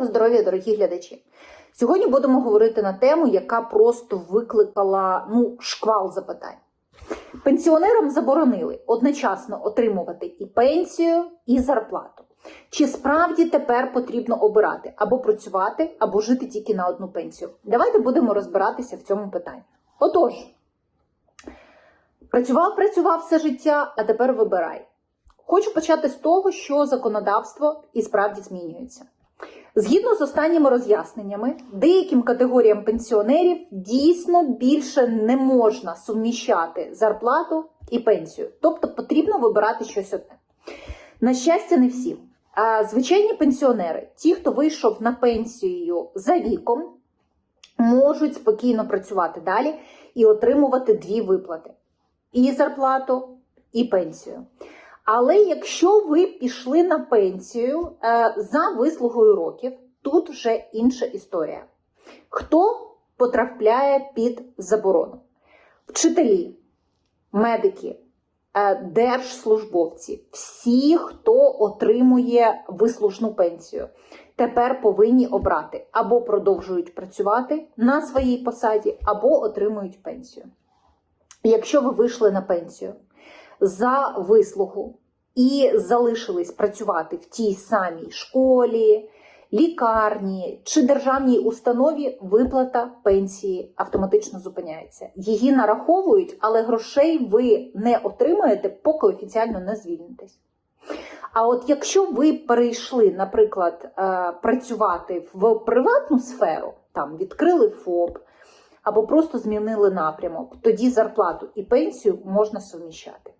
Доброго здоров'я, дорогі глядачі! Сьогодні будемо говорити на тему, яка просто викликала ну, шквал запитань. Пенсіонерам заборонили одночасно отримувати і пенсію, і зарплату. Чи справді тепер потрібно обирати або працювати, або жити тільки на одну пенсію? Давайте будемо розбиратися в цьому питанні. Отож, працював, працював все життя, а тепер вибирай. Хочу почати з того, що законодавство і справді змінюється. Згідно з останніми роз'ясненнями, деяким категоріям пенсіонерів дійсно більше не можна суміщати зарплату і пенсію, тобто потрібно вибирати щось одне. На щастя, не всім. А звичайні пенсіонери, ті, хто вийшов на пенсію за віком, можуть спокійно працювати далі і отримувати дві виплати: і зарплату, і пенсію. Але якщо ви пішли на пенсію е, за вислугою років, тут вже інша історія. Хто потрапляє під заборону? Вчителі, медики, е, держслужбовці, всі, хто отримує вислужну пенсію, тепер повинні обрати або продовжують працювати на своїй посаді, або отримують пенсію. Якщо ви вийшли на пенсію, за вислугу і залишились працювати в тій самій школі, лікарні чи державній установі, виплата пенсії автоматично зупиняється. Її нараховують, але грошей ви не отримаєте, поки офіціально не звільнитесь. А от якщо ви перейшли, наприклад, е, працювати в приватну сферу, там відкрили ФОП, або просто змінили напрямок, тоді зарплату і пенсію можна суміщати.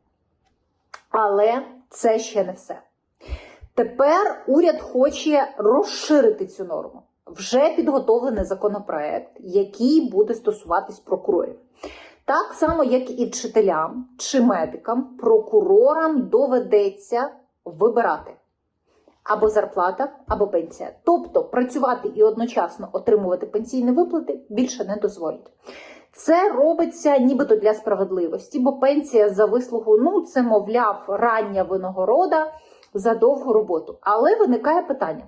Але це ще не все. Тепер уряд хоче розширити цю норму. Вже підготовлений законопроект, який буде стосуватись прокурорів. Так само, як і вчителям чи медикам, прокурорам доведеться вибирати або зарплата, або пенсія. Тобто працювати і одночасно отримувати пенсійні виплати більше не дозволять. Це робиться нібито для справедливості, бо пенсія за вислугу, ну це, мовляв, рання винагорода за довгу роботу. Але виникає питання: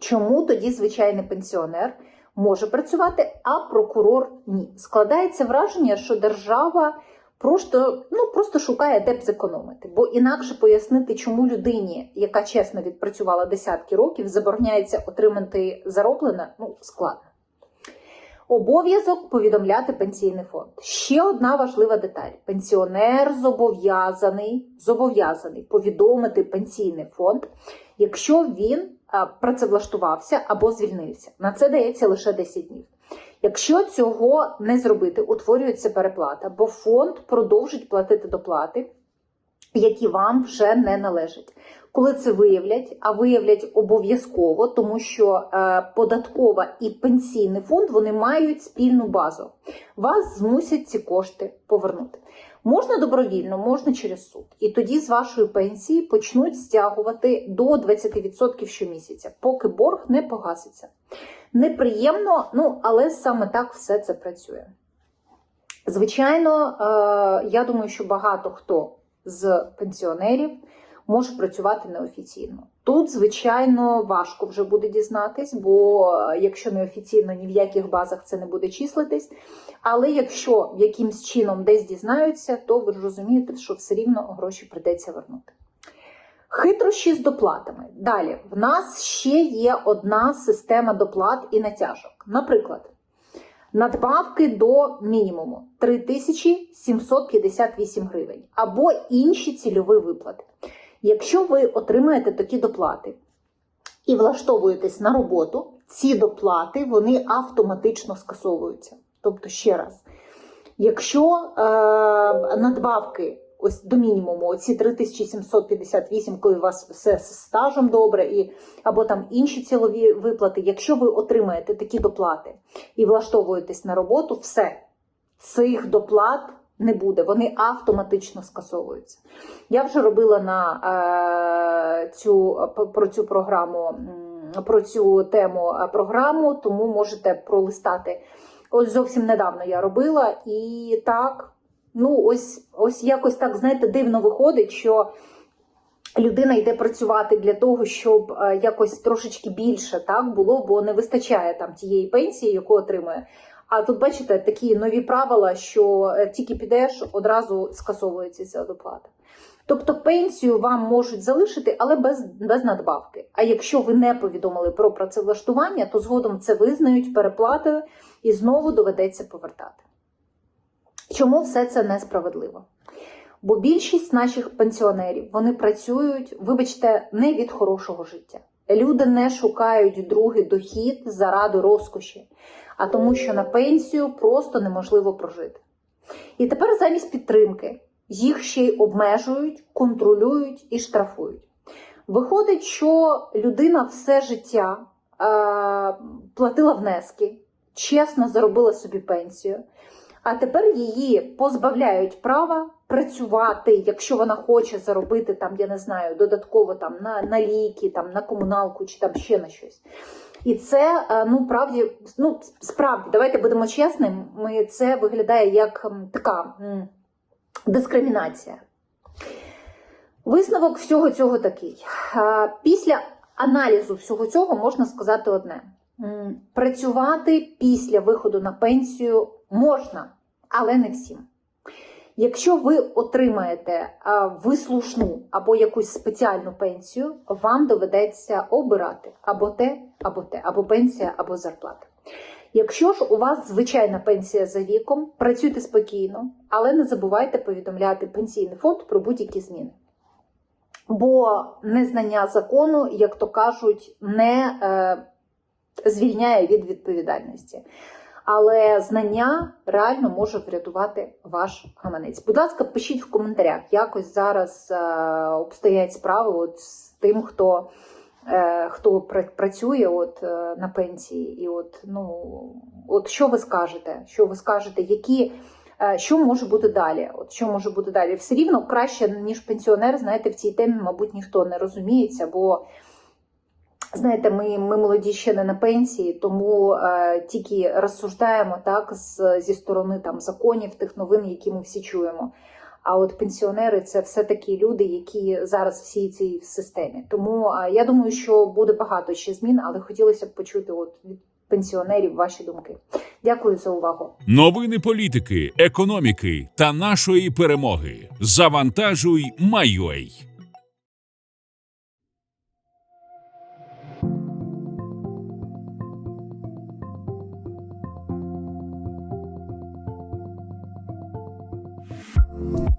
чому тоді звичайний пенсіонер може працювати, а прокурор ні? Складається враження, що держава просто, ну, просто шукає де б зекономити, бо інакше пояснити, чому людині, яка чесно відпрацювала десятки років, забороняється отримати зароблене, ну складно. Обов'язок повідомляти пенсійний фонд. Ще одна важлива деталь: пенсіонер зобов'язаний зобов'язаний повідомити пенсійний фонд, якщо він працевлаштувався або звільнився. На це дається лише 10 днів. Якщо цього не зробити, утворюється переплата, бо фонд продовжить платити доплати, які вам вже не належать. Коли це виявлять, а виявлять обов'язково, тому що е, податкова і пенсійний фонд вони мають спільну базу. Вас змусять ці кошти повернути. Можна добровільно, можна через суд. І тоді з вашої пенсії почнуть стягувати до 20% щомісяця, поки борг не погаситься. Неприємно, ну але саме так все це працює. Звичайно, е, я думаю, що багато хто з пенсіонерів може працювати неофіційно. Тут, звичайно, важко вже буде дізнатись, бо якщо неофіційно ні в яких базах це не буде числитись. Але якщо якимсь чином десь дізнаються, то ви розумієте, що все рівно гроші придеться вернути. Хитрощі з доплатами. Далі, в нас ще є одна система доплат і натяжок. Наприклад, надбавки до мінімуму 3758 гривень або інші цільові виплати. Якщо ви отримаєте такі доплати і влаштовуєтесь на роботу, ці доплати вони автоматично скасовуються. Тобто, ще раз, якщо е, надбавки ось до мінімуму, оці 3758, коли у вас все з стажем добре, і, або там інші цілові виплати, якщо ви отримаєте такі доплати і влаштовуєтесь на роботу, все, цих доплат не буде, вони автоматично скасовуються. Я вже робила на е, цю про цю програму, про цю тему е, програму, тому можете пролистати. Ось зовсім недавно я робила, і так, ну ось ось якось так, знаєте, дивно виходить, що людина йде працювати для того, щоб е, якось трошечки більше так було, бо не вистачає там тієї пенсії, яку отримує. А тут бачите такі нові правила, що е, тільки підеш, одразу скасовується ця доплата. Тобто пенсію вам можуть залишити, але без, без надбавки. А якщо ви не повідомили про працевлаштування, то згодом це визнають переплатою і знову доведеться повертати. Чому все це несправедливо? Бо більшість наших пенсіонерів вони працюють, вибачте, не від хорошого життя. Люди не шукають другий дохід заради розкоші, а тому, що на пенсію просто неможливо прожити. І тепер замість підтримки їх ще й обмежують, контролюють і штрафують. Виходить, що людина все життя е, платила внески, чесно заробила собі пенсію, а тепер її позбавляють права працювати, якщо вона хоче заробити там, я не знаю, додатково там на, на ліки, там на комуналку чи там ще на щось. І це е, ну правді, ну справді, давайте будемо чесними. Це виглядає як така дискримінація. Висновок всього цього такий. Е, Після аналізу всього цього можна сказати одне: працювати після виходу на пенсію можна, але не всім. Якщо ви отримаєте вислушну або якусь спеціальну пенсію, вам доведеться обирати або те, або те, або пенсія, або зарплата. Якщо ж у вас звичайна пенсія за віком, працюйте спокійно, але не забувайте повідомляти пенсійний фонд про будь-які зміни. Бо незнання закону, як то кажуть, не е, звільняє від відповідальності. Але знання реально може врятувати ваш гаманець. Будь ласка, пишіть в коментарях, якось зараз е, обстоять справи от з тим, хто, е, хто працює от, е, на пенсії. І от, ну, от що ви скажете? Що ви скажете, які, що може бути далі? От що може бути далі? Все рівно краще, ніж пенсіонер, знаєте, в цій темі, мабуть, ніхто не розуміється, бо. Знаєте, ми, ми молоді ще не на пенсії, тому е, тільки розсуждаємо так з, зі сторони там законів, тих новин, які ми всі чуємо. А от пенсіонери це все такі люди, які зараз всі цій системі. Тому е, я думаю, що буде багато ще змін, але хотілося б почути от від пенсіонерів ваші думки. Дякую за увагу. Новини політики, економіки та нашої перемоги. Завантажуй, Майой. you